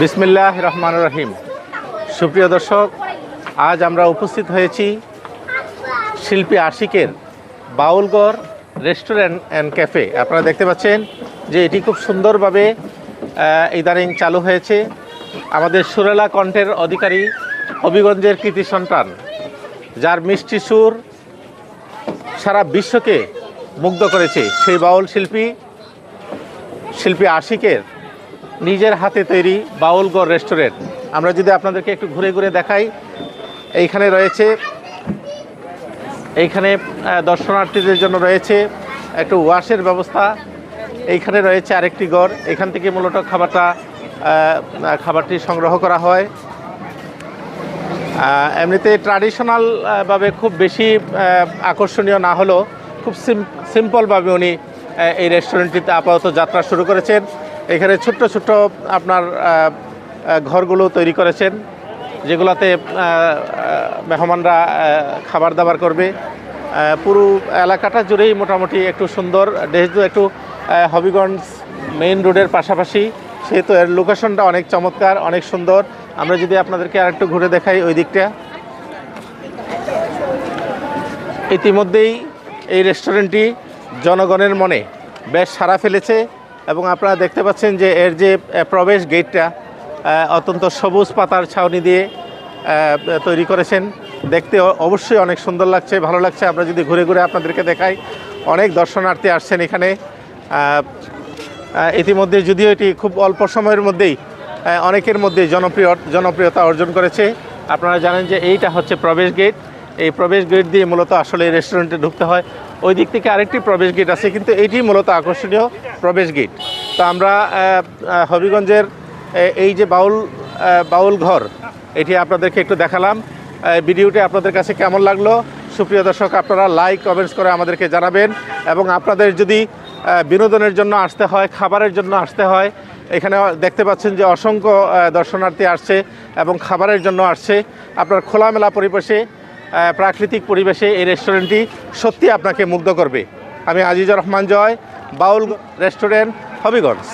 বিসমিল্লাহ রহমান রহিম। সুপ্রিয় দর্শক, আজ আমরা উপস্থিত হয়েছি শিল্পী আশিকের বাউলগড় রেস্টুরেন্ট অ্যান্ড ক্যাফে। আপনারা দেখতে পাচ্ছেন যে এটি খুব সুন্দরভাবে ইদানিং চালু হয়েছে। আমাদের সুরেলা কণ্ঠের অধিকারী হবিগঞ্জের কৃতি সন্তান, যার মিষ্টি সুর সারা বিশ্বকে মুগ্ধ করেছে। সেই বাউল শিল্পী শিল্পী আশিকের নিজের হাতে তৈরি বাউলগড় রেস্টুরেন্ট। আমরা যদি আপনাদেরকে একটু ঘুরে ঘুরে দেখাই, এইখানে রয়েছে, এইখানে দর্শনার্থীদের জন্য রয়েছে একটু ওয়াশের ব্যবস্থা। এইখানে রয়েছে আরেকটি গড়। এখান থেকে মূলত খাবারটা খাবারটি সংগ্রহ করা হয়। এমনিতে ট্র্যাডিশনাল ভাবে খুব বেশি আকর্ষণীয় না হলেও খুব সিম্পলভাবে উনি এই রেস্টুরেন্টটিতে আপাতত যাত্রা শুরু করেছেন। এখানে ছোট্ট ছোট্ট আপনার ঘরগুলো তৈরি করেছেন, যেগুলোতে মেহমানরা খাবার দাবার করবে। পুরো এলাকাটা জুড়েই মোটামুটি একটু সুন্দর। যেহেতু একটু হবিগঞ্জ মেইন রোডের পাশাপাশি, সেহেতু এর লোকেশনটা অনেক চমৎকার, অনেক সুন্দর। আমরা যদি আপনাদেরকে আরেকটু ঘুরে দেখাই ওই দিকটা। ইতিমধ্যেই এই রেস্টুরেন্টটি জনগণের মনে বেশ সাড়া ফেলেছে। এবং আপনারা দেখতে পাচ্ছেন যে এর যে প্রবেশ গেটটা অত্যন্ত সবুজ পাতার ছাউনি দিয়ে তৈরি করেছেন। দেখতে অবশ্যই অনেক সুন্দর লাগছে, ভালো লাগছে। আমরা যদি ঘুরে ঘুরে আপনাদেরকে দেখাই, অনেক দর্শনার্থী আসছেন এখানে। ইতিমধ্যে যদিও এটি খুব অল্প সময়ের মধ্যেই অনেকের মধ্যে জনপ্রিয়, জনপ্রিয়তা অর্জন করেছে। আপনারা জানেন যে এইটা হচ্ছে প্রবেশ গেট এই প্রবেশ গেট দিয়ে মূলত আসলে এই রেস্টুরেন্টে ঢুকতে হয়। ওই দিক থেকে আরেকটি প্রবেশ গেট আছে, কিন্তু এটি মূলত আকর্ষণীয় প্রবেশ গেট তো আমরা হবিগঞ্জের এই যে বাউল বাউল ঘর, এটি আপনাদেরকে একটু দেখালাম। ভিডিওটি আপনাদের কাছে কেমন লাগল? সুপ্রিয় দর্শক, আপনারা লাইক কমেন্টস করে আমাদেরকে জানাবেন। এবং আপনাদের যদি বিনোদনের জন্য আসতে হয়, খাবারের জন্য আসতে হয়, এখানে দেখতে পাচ্ছেন যে অসংখ্য দর্শনার্থী আসছে এবং খাবারের জন্য আসছে। আপনার খোলামেলা পরিবেশে প্রাকৃতিক পরিবেশে এই রেস্টুরেন্টটি সত্যি আপনাকে মুগ্ধ করবে। আমি আজিজুর রহমান জয়, বাউল রেস্টুরেন্ট হবিগঞ্জ।